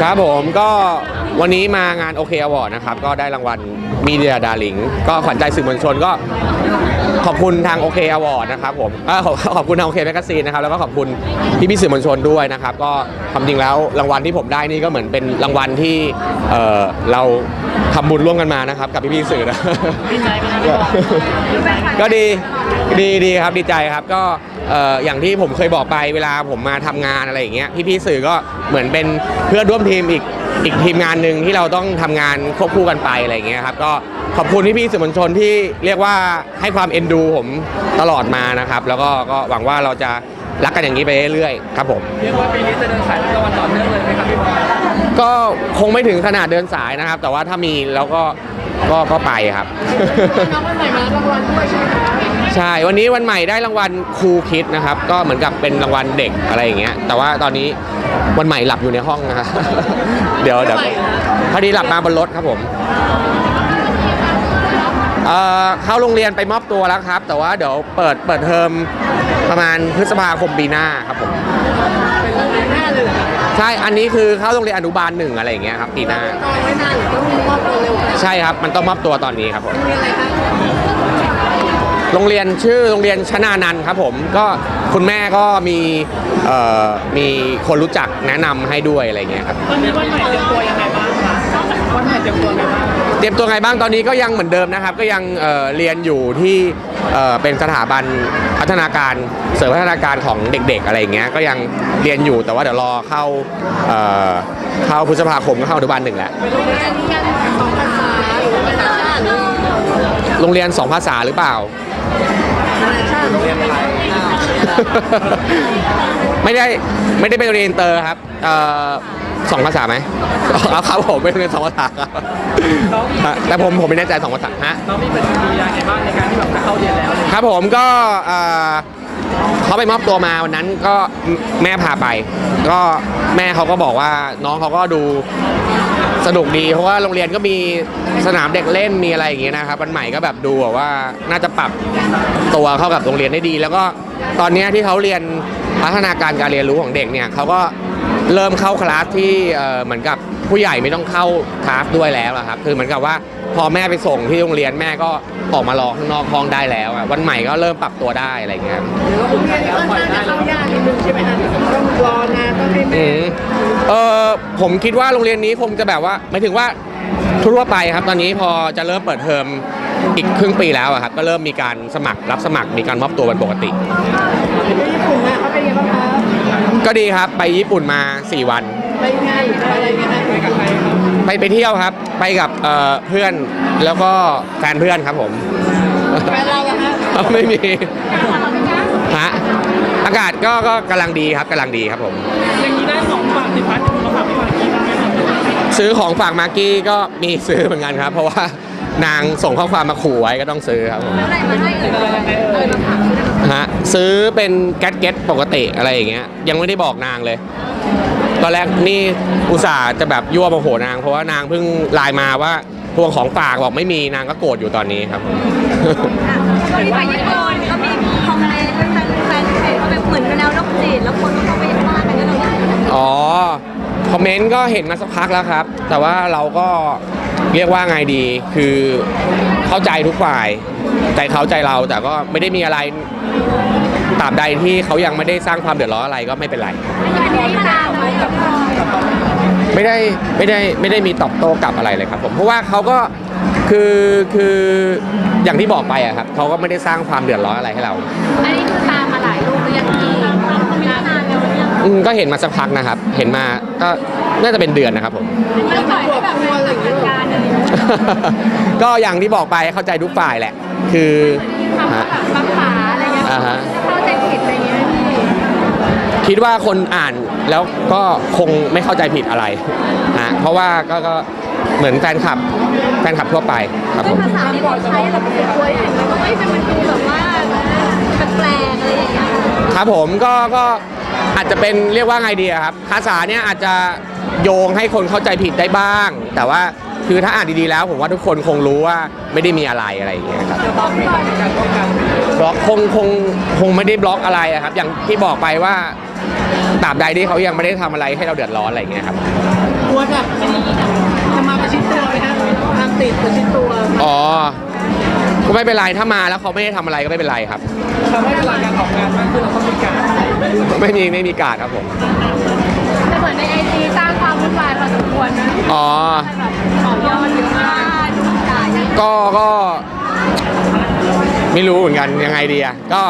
ใจหนึ่งครับผมก็วันนี้มางานโอเคอวอร์ดนะครับ ก็ได้รางวัลมีเดียดาริงก็ขวัญใจสื่อมวลชนก็ขอบคุณทางโอเคอวอร์ดนะครับผมเอ่อขอบขอบคุณทางโอเคแมกซีนนะครับแล้วก็ขอบคุณพี่พี่ๆสื่อมวลชนด้วยนะครับ ก็ความจริงแล้วรางวัลที่ผมได้นี่ก็เหมือนเป็นรางวัลที่เอ่อเราทำบุญร่วมกันมานะครับ กับพี่พี่ๆสื่อนะ ดีใจไหมครับพี่บอล ก็ดีดีดีครับดีใจครับก็ เอ่ออย่างที่ผมเคยบอกไปเวลาผมมาทำงานอะไรอย่างเงี้ยพี่ๆสื่อก็เหมือนเป็นเพื่อนร่วมทีมอีกอีกทีมงานหนึ่งที่เราต้องทำงานควบคู่กันไปอะไรอย่างเงี้ยครับก็ขอบคุณพี่ๆสื่อมวลชนที่เรียกว่าให้ความเอ็นดูผมตลอดมานะครับแล้วก็ก็หวังว่าเราจะรักกันอย่างนี้ไปเรื่อยๆครับผม เรียกว่าปีนี้จะเดินสายรับรางวัลต่อเนื่องเลยไหมครับพี่บอลก็คงไม่ถึงขนาดเดินสายนะครับ แต่ว่าถ้ามีเราก็ ก็ก็ไปครับ น้องวันใหม่มารับรางวัลด้วยใช่ไหมคะใช่ วันนี้วันใหม่ได้รางวัลครูคิดนะครับ ก็เหมือนกับเป็นรางวัลเด็กอะไรอย่างเงี้ย แต่ว่าตอนนี้วันใหม่หลับอยู่ในห้องนะครับ เดี๋ยวเดี๋ยวพอดีหลับมาบนรถครับผมเอ่อเข้าโรงเรียนไปมอบตัวแล้วครับ แต่ว่าเดี๋ยวเปิดเปิดเทอมประมาณพฤษภาคมปีหน้าครับผม เป็นโรงเรียนหน้าเลยเหรอคะ ใช่ อันนี้คือเข้าโรงเรียนอนุบาลหนึ่งอะไรอย่างเงี้ยครับปีหน้าต้องไม่นานหรือต้องมอบตัวเร็วขนาดนั้นใช่ครับ มันต้องมอบตัวตอนนี้ครับผมโรงเรียนอะไรคะโรงเรียนชื่อโรงเรียนชนานันท์ครับผม ก็คุณแม่ก็มีเอ่อมีคนรู้จักแนะนำให้ด้วยอะไรเงี้ยครับ ตอนนี้วันใหม่เตรียมตัวยังไงบ้างคะ วันใหม่เตรียมตัวยังไงบ้างเตรียมตัวไงบ้างตอนนี้ก็ยังเหมือนเดิมนะครับ ก็ยังเอ่อเรียนอยู่ที่เอ่อเป็นสถาบันพัฒนาการเสริมพัฒนาการของเด็ก ๆ อะไรอย่างเงี้ยก็ยังเรียนอยู่แต่ว่าเดี๋ยวรอเข้าเอ่อเข้าพฤษภาคมก็เข้าอนุบาลหนึ่งแหละ เป็นโรงเรียนที่ยังสองภาษาหรือว่านานาชาติหรือโรงเรียนสองภาษาหรือเปล่านานาชาติ โรงเรียนไทยไม่ได้ไม่ได้เป็นโรงเรียนอินเตอร์ครับเอ่อสองภาษาไหมเอาครับผมเป็นโรงเรียนสองภาษาครับฮะแต่ผมผมไม่แน่ใจสองภาษาฮะน้องมีปฏิกิริยาไงบ้างในการที่แบบจะเข้าเรียนแล้วเลยครับผมก็เอ่อเขาไปมอบตัวมาวันนั้นก็แม่พาไป ก็แม่เขาก็บอกว่าน้องเขาก็ดู สนุกดีเพราะว่าโรงเรียนก็มีสนามเด็กเล่นมีอะไรอย่างเงี้ยนะครับวันใหม่ก็แบบดูแบบว่าน่าจะปรับตัวเข้ากับโรงเรียนได้ดี แล้วก็ตอนเนี้ยที่เขาเรียนพัฒนาการการเรียนรู้ของเด็กเนี่ยเขาก็เริ่มเข้าคลาสที่เอ่อเหมือนกับ ผู้ใหญ่ไม่ต้องเข้าคลาสด้วยแล้วอะครับคือเหมือนกับว่าพอแม่ไปส่งที่โรงเรียนแม่ก็ออกมารอข้างนอกห้องได้แล้วอะวันใหม่ก็เริ่มปรับตัวได้อะไรอย่างเงี้ยหรือว่าโรงเรียนนี้ค่อนข้างจะเข้ายากนิดนึงใช่ไหมคะต้องรอนานต้องให้อืแม่มเออผมคิดว่าโรงเรียนนี้คงจะแบบว่าหมายถึงว่าทั่วไปครับตอนนี้พอจะเริ่มเปิดเทอมอีกครึ่งปีแล้วอะครับก็เริ่มมีการสมัครรับสมัครมีการมอบตัวเป็นปกติญี่ปุ่นนะเขาเป็นยังไงบ้างคะก็ดีครับไปญี่ปุ่นมา 4 วัน ไปงานหรือไปอะไรเงี้ยนะไปกับใครครับไปไปเที่ยวครับ ไปกับเอ่อเพื่อนแล้วก็แฟนเพื่อนครับผมแฟนเราอะฮะไม่มีฮะอากาศก็ก็กำลังดีครับกำลังดีครับผม อย่างนี้ได้ของฝากติดพัดมาฝากพี่บอลกี่บ้างไหมครับซื้อของฝากมากกี้ก็มีซื้อเหมือนกันครับ เพราะว่านางส่งข้อความมาขู่ไว้ก็ต้องซื้อครับผมอะไรมาให้เอ่ยอะไรยังไงเอ่ยฮะซื้อเป็นแก๊สเก็ตปกติอะไรอย่างเงี้ยยังไม่ได้บอกนางเลย ตอนแรกนี่อุตส่าห์จะแบบยั่วโมโหนาง เพราะว่านางเพิ่งไลน์มาว่าทวงของฝากบอกไม่มีนางก็โกรธอยู่ตอนนี้ครับผมที่ไปญี่ปุ่นก็มีคอมเมนต์แฟนแฟนเพจก็แบบเหมือนเป็นแนวโรคจิตแล้วคนก็เข้าไปว่ากันก็เลยอ๋อคอมเมนต์ก็เห็นมาสักพักแล้วครับ แต่ว่าเราก็เรียกว่าไงดีคือเข้าใจทุกฝ่ายใจเขาใจเราแต่ก็ไม่ได้มีอะไร ตราบใดที่เขายังไม่ได้สร้างความเดือดร้อนอะไรก็ไม่เป็นไรอันนี้ตามไหมกับไม่ได้ไม่ได้ไม่ได้มีตอบโต้กลับอะไรเลยครับผมเพราะว่าเขาก็คือคืออย่างที่บอกไปอะครับเขาก็ไม่ได้สร้างความเดือดร้อนอะไรให้เราอันนี้คือตามมาหลายรูปหรือยังกี่นานแล้วเนี่ยอืมก็เห็นมาสักพักนะครับ เห็นมาก็น่าจะเป็นเดือนนะครับผม ไม่ปล่อยให้แบบเป็นการอะไรก็อย่างที่บอกไปเข้าใจทุกฝ่ายแหละ คือทำฮะแบบปัญหาอะไรเงี้ยอ่าฮะ เข้าใจผิดอะไรเงี้ยพี่ คิดว่าคนอ่านแล้วก็คงไม่เข้าใจผิดอะไรฮะเพราะว่าก็ก็เหมือนแฟนคลับแฟนคลับทั่วไปครับผม ภาษาที่เราใช้แบบเป็นตัวอย่างมันก็ไม่เป็นมันดูแบบว่าแปลกๆอะไรอย่างเงี้ยครับผมก็ก็อาจจะเป็นเรียกว่าไงดีอะครับ ภาษาเนี่ยอาจจะโยงให้คนเข้าใจผิดได้บ้าง แต่ว่าคือถ้าอ่านดีๆแล้วผมว่าทุกคนคงรู้ว่าไม่ได้มีอะไรอะไรอย่างเงี้ยครับจะต้องมีการในการป้องกันบล็อกคงคงคงไม่ได้บล็อกอะไรอะครับ อย่างที่บอกไปว่า ตราบใดที่เขายังไม่ได้ทำอะไรให้เราเดือดร้อนอะไรอย่างเงี้ยครับ กลัวแบบจะมาประชิดตัวไหมฮะตามติดประชิดตัวอ๋อ ก็ไม่เป็นไร ถ้ามาแล้วเขาไม่ได้ทำอะไรก็ไม่เป็นไรครับ ทำให้เวลาการออกงานมากขึ้นเราต้องมีการไม่มีไม่มีการดครับผม แต่เหมือนในไอจีสร้างความวุ่นวายพอสมควรนะอ๋อ แบบต่อยอดเยอะมากจ่ายยังก็ก็ ไม่รู้เหมือนกันยังไงดีอะก็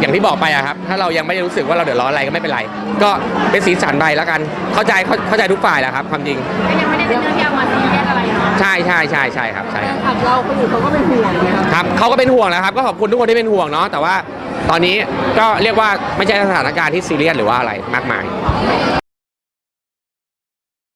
อย่างที่บอกไปอะครับ ถ้าเรายังไม่ได้รู้สึกว่าเราเดือดร้อนอะไรก็ไม่เป็นไร ก็เป็นสีสันไปแล้วกัน เข้าใจเข้าเข้าใจทุกฝ่ายแหละครับ ความจริง ก็ยังไม่ได้เป็นเรื่องที่เอามาซีเรียสอะไรเนาะใช่ใช่ใช่ใช่ครับใช่ครับขับเราคนอื่นเขาก็เป็นห่วงนะครับ ครับเขาก็เป็นห่วงแหล้วครับ ก็ขอบคุณทุกคนที่เป็นห่วงเนาะแต่ว่าตอนนี้ก็เรียกว่าไม่ใช่สถานการณ์ที่ซีเรียสหรือว่าอะไรมากมาย